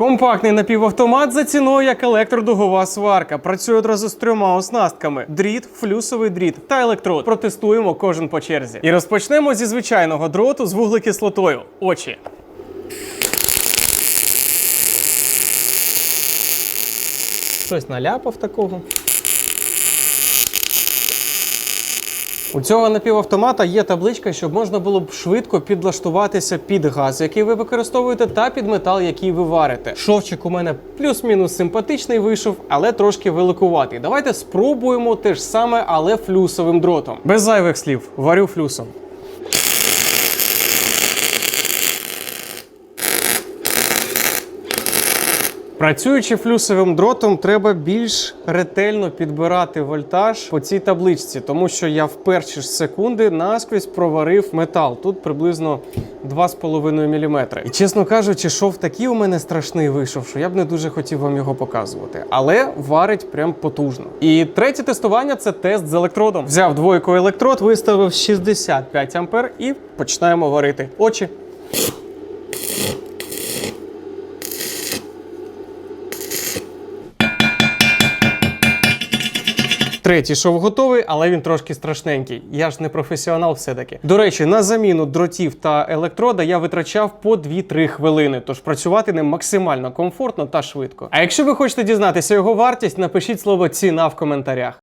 Компактний напівавтомат за ціною як електродугова сварка. Працює одразу з трьома оснастками: дріт, флюсовий дріт та електрод. Протестуємо кожен по черзі. І розпочнемо зі звичайного дроту з вуглекислотою. Очі. Щось наляпав такого. У цього напівавтомата є табличка, щоб можна було б швидко підлаштуватися під газ, який ви використовуєте, та під метал, який ви варите. Шовчик у мене плюс-мінус симпатичний вийшов, але трошки великуватий. Давайте спробуємо те ж саме, але флюсовим дротом. Без зайвих слів, варю флюсом. Працюючи флюсовим дротом, треба більш ретельно підбирати вольтаж по цій табличці, тому що я в перші ж секунди наскрізь проварив метал. Тут приблизно 2,5 мм. І чесно кажучи, шов такий у мене страшний вийшов, що я б не дуже хотів вам його показувати. Але варить прям потужно. І третє тестування це тест з електродом. Взяв двойку електрод, виставив 65 ампер і починаємо варити очі. Третій шов готовий, але він трошки страшненький. Я ж не професіонал все-таки. До речі, на заміну дротів та електрода я витрачав по 2-3 хвилини, тож працювати ним максимально комфортно та швидко. А якщо ви хочете дізнатися його вартість, напишіть слово ціна в коментарях.